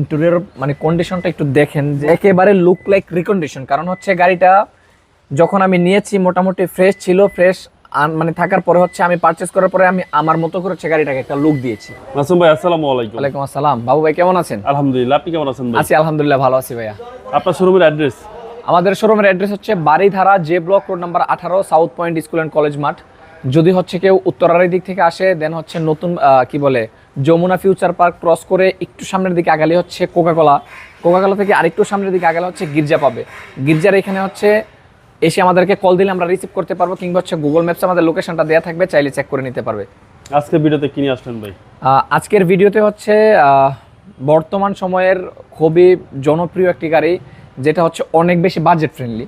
Interior মানে কন্ডিশনটা একটু দেখেন যে একেবারে লুক লাইক রিকন্ডিশন কারণ হচ্ছে গাড়িটা যখন আমি নিয়েছি মোটামুটি ফ্রেশ ছিল ফ্রেশ মানে থাকার পরে হচ্ছে আমি পারচেস করার পরে আমি আমার মতো করে হচ্ছে গাড়িটাকে একটা লুক দিয়েছি। মাসুম ভাই আসসালামু আলাইকুম। ওয়ালাইকুম আসসালাম। বাবু ভাই কেমন আছেন? আলহামদুলিল্লাহ আপনি কেমন আছেন ভাই? আছি আলহামদুলিল্লাহ ভালো আছি ভাইয়া। আপনার শোরুমের অ্যাড্রেস আমাদের শোরুমের অ্যাড্রেস হচ্ছে Baridhara J block road number আঠারো south point school and college মাঠ যদি হচ্ছে কেউ উত্তরারি দিক থেকে আসে দেন হচ্ছে নতুন কি বলে যমুনা ফিউচার পার্ক ক্রস করে একটু সামনের দিকে আগালে হচ্ছে কোকাকোলা কোকাকোলা থেকে আরেকটু সামনের দিকে আগালে হচ্ছে গির্জা পাবে। গির্জার এখানে হচ্ছে এসে আমাদেরকে কল দিলে আমরা রিসিভ করতে পারব কিংবা হচ্ছে গুগল ম্যাপসে আমাদের লোকেশনটা দেওয়া থাকবে চাইলে চেক করে নিতে পারবে। আজকের ভিডিওতে কিনে আসলেন ভাই? আজকের ভিডিওতে হচ্ছে বর্তমান সময়ের খুবই জনপ্রিয় একটি গাড়ি যেটা হচ্ছে অনেক বেশি বাজেট ফ্রেন্ডলি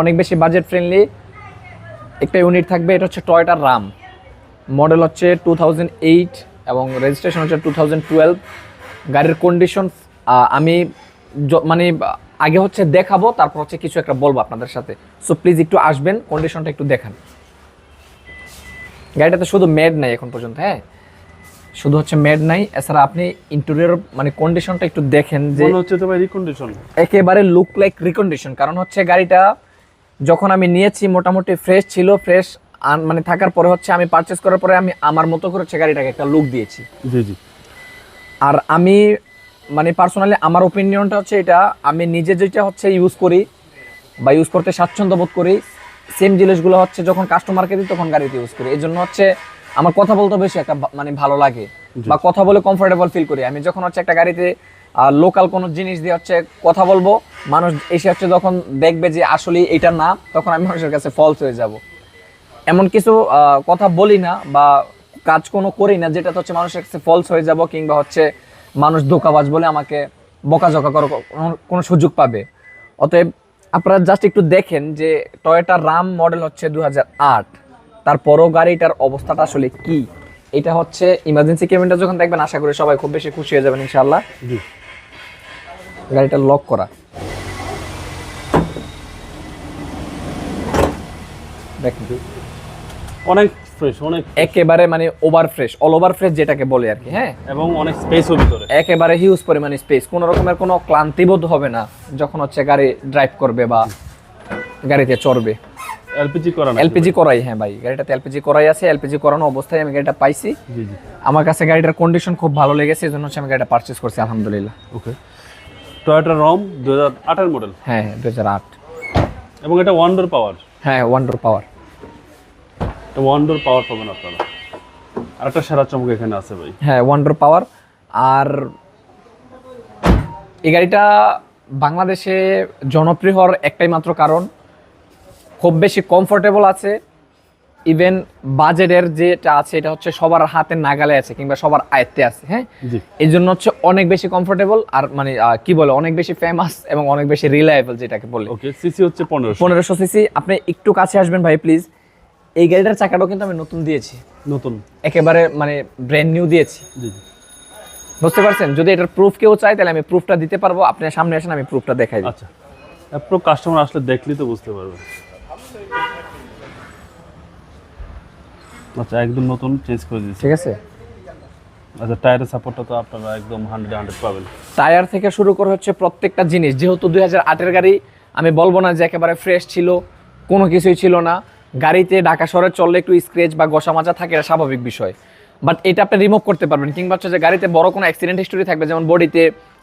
অনেক বেশি বাজেট ফ্রেন্ডলি একটা ইউনিট থাকবে এটা হচ্ছে টয়টার রাম মডেল হচ্ছে টু থাউজেন্ড এইট এবং রেজিস্ট্রেশন হচ্ছে টু থাউজেন্ড টুয়েলভ গাড়ির কন্ডিশন আমি মানে আগে হচ্ছে দেখাবো তারপর হচ্ছে কিছু একটা বলব আপনাদের সাথে। সো প্লিজ একটু আসবেন কন্ডিশনটা একটু দেখান। গাড়িটাতে শুধু মেড নাই এখন পর্যন্ত হ্যাঁ? শুধু হচ্ছে মেড নাই এছাড়া আপনি ইন্টেরিয়র মানে কন্ডিশনটা একটু দেখেন যে মনে হচ্ছে তো ভাই রিকন্ডিশন একেবারে লুক লাইক রিকন্ডিশন কারণ হচ্ছে গাড়িটা যখন আমি নিয়েছি মোটামুটি ফ্রেশ ছিল ফ্রেশ মানে থাকার পরে হচ্ছে আমি পারচেস করার পরে আমি আমার মতো করে হচ্ছে গাড়িটাকে একটা লুক দিয়েছি। জি জি। আর আমি মানে পার্সোনালি আমার ওপিনিয়নটা হচ্ছে এটা আমি নিজে যেটা হচ্ছে ইউজ করি বা ইউজ করতে স্বাচ্ছন্দ্য বোধ করি সেম জিনিসগুলো হচ্ছে যখন কাস্টমারকে দিই তখন গাড়িতে ইউজ করি। এই জন্য হচ্ছে আমার কথা বলতে বেশি একটা মানে ভালো লাগে বা কথা বলে কমফোর্টেবল ফিল করি। আমি যখন হচ্ছে একটা গাড়িতে লোকাল কোনো জিনিস দিয়ে হচ্ছে কথা বলব মানুষ এসে হচ্ছে যখন দেখবে যে আসলে এটা না তখন আমি মানুষের কাছে ফলস হয়ে যাব। এমন কিছু কথা বলি না বা কাজ কোনো করি না যেটা হচ্ছে মানুষের কাছে ফলস হয়ে যাব কিংবা হচ্ছে মানুষ ধোকাবাজ বলে আমাকে বকাঝকা করার কোনো- কোনো সুযোগ পাবে। অতএব আপনারা জাস্ট একটু দেখেন যে টয়োটা রাম মডেল হচ্ছে দু আট। তারপরও গাড়িটার অবস্থাটা আসলে কি? এটা হচ্ছে ইমার্জেন্সি কেবিনটা যখন দেখবেন আশা করি সবাই খুব বেশি খুশি হয়ে যাবেন ইনশাল্লাহ জি। গাড়িটা লক করা। দেখেন। অনেক ফ্রেশ অনেক একেবারে মানে over fresh all over fresh যেটাকে বলে আর কি হ্যাঁ? এবং অনেক স্পেসও ভিতরে। একেবারে হিউজ পরিমাণে স্পেস কোনো রকমের কোনো ক্লান্তিবোধ হবে না যখন হচ্ছে গাড়ি ড্রাইভ করবে বা গাড়িতে চড়বে। এলপিজি করা এলপিজি করাই হ্যাঁ ভাই গাড়িটাতে এলপিজি করাই আছে এলপিজি করানো অবস্থায় আমি গাড়িটা পাইছি। আমার কাছে গাড়িটার কন্ডিশন খুব ভালো লেগেছে এই জন্য হচ্ছে আমি গাড়িটা পারচেস করছি আলহামদুলিল্লাহ। ওকে টয়োটা রম দু হাজার মডেল হ্যাঁ হ্যাঁ দু হাজার আট। এবং এটা ওয়ান্ডার পাওয়ার হ্যাঁ ওয়ান্ডার পাওয়ার এটা ওয়ান্ডার পাওয়ার পাবেন আপনারা। আর একটা সেরা চমক এখানে আছে ভাই। হ্যাঁ ওয়ান্ডার পাওয়ার আর এই গাড়িটা বাংলাদেশে জনপ্রিয় হওয়ার একটাই মাত্র কারণ খুব বেশি কমফোর্টেবল আছে। ইভেন বাজেটের যেটা আছে এটা হচ্ছে সবার হাতে নাগালে আছে কিংবা সবার আয়ত্তে আছে হ্যাঁ? এই জন্য হচ্ছে অনেক বেশি কমফোর্টেবল আর মানে কি বলে অনেক বেশি ফেমাস এবং অনেক বেশি রিলায়েবল যেটাকে বলে। ওকে সিসি হচ্ছে পনেরোশো। পনেরোশো সিসি আপনি একটু কাছে আসবেন ভাই প্লিজ এই গাড়িটার চাকাটাও কিন্তু আমি নতুন দিয়েছি। নতুন। একেবারে মানে ব্র্যান্ড নিউ দিয়েছি। বুঝতে পারছেন? যদি এটার প্রুফ কেউ চায় তাহলে আমি প্রুফটা দিতে পারব। আপনি সামনে আসেন আমি প্রুফটা দেখাই আচ্ছা। আপনার কাস্টমার আসলে দেখলেই তো বুঝতে পারবে আচ্ছা একদম নতুন চেঞ্জ করে দিয়েছি। ঠিক আছে? আচ্ছা টায়ারের সাপোর্টটা তো আপনারা একদম হান্ড্রেড হান্ড্রেড পাবেন। টায়ার থেকে শুরু করে হচ্ছে প্রত্যেকটা জিনিস। যেহেতু দুই হাজার আটের গাড়ি আমি বলব না যে একেবারে ফ্রেশ ছিল কোনো কিছুই ছিল না। গাড়িতে ঢাকা শহরে চললে একটু স্ক্রেচ বা গোসা মাজা থাকে এটা স্বাভাবিক বিষয়। বাট এটা আপনি রিমুভ করতে পারবেন, কিংবা হচ্ছে যে গাড়িতে বড় কোনো অ্যাক্সিডেন্ট হিস্টোরি থাকবে, যেমন বডিতে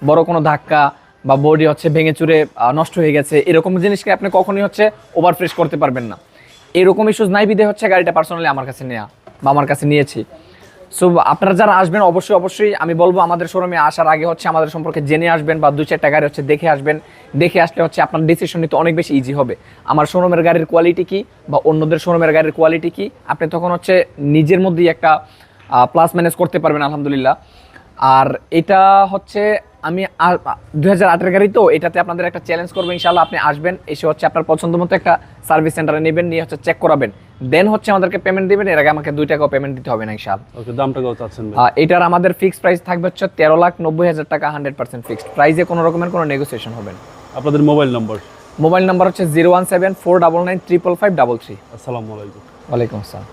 বড় কোনো ধাক্কা বা বডি হচ্ছে ভেঙে চুরে নষ্ট হয়ে গেছে, এরকম জিনিসকে আপনি কখনোই হচ্ছে ওভার ফ্রেশ করতে পারবেন না। এরকম ইস্যুজ নাই বিধে হচ্ছে গাড়িটা পার্সোনালি আমার কাছে নেওয়া বা আমার কাছে নিয়েছি। সো আপনারা যারা আসবেন, অবশ্যই অবশ্যই আমি বলব, আমাদের শোরুমে আসার আগে হচ্ছে আমাদের সম্পর্কে জেনে আসবেন বা দু চারটা গাড়ি হচ্ছে দেখে আসবেন। দেখে আসলে হচ্ছে আপনার ডিসিশন নিতে অনেক বেশি ইজি হবে। আমার শোরুমের গাড়ির কোয়ালিটি কি বা অন্যদের শোরুমের গাড়ির কোয়ালিটি কি? আপনি তখন হচ্ছে নিজের মধ্যেই একটা প্লাস ম্যানেজ করতে পারবেন, আলহামদুলিল্লাহ। আর এটা হচ্ছে আমি দুই হাজার আটের গাড়ি তো এটাতে আপনাদের একটা চ্যালেঞ্জ করব ইনশাল্লাহ আপনি আসবেন এসে হচ্ছে আপনার পছন্দ মতো একটা সার্ভিস সেন্টারে নেবেন নিয়ে হচ্ছে চেক করাবেন। দেন হচ্ছে আমাদেরকে পেমেন্ট দিবেন এর আগে আমাকে দুই টাকাও পেমেন্ট দিতে হবে না ইনশাল্লাহ ওকে দামটা কত চাচ্ছেন এটার আমাদের ফিক্সড প্রাইস থাকবে হচ্ছে তেরো লাখ নব্বই হাজার টাকা হান্ড্রেড পার্সেন্ট ফিক্সড প্রাইসে কোনো রকমের কোনো নেগোসিয়েশন হবে না। আপনাদের মোবাইল নম্বর মোবাইল নাম্বার হচ্ছে zero one seven four double nine triple five double three আসসালামু আলাইকুম। ওয়ালাইকুম আসসালাম।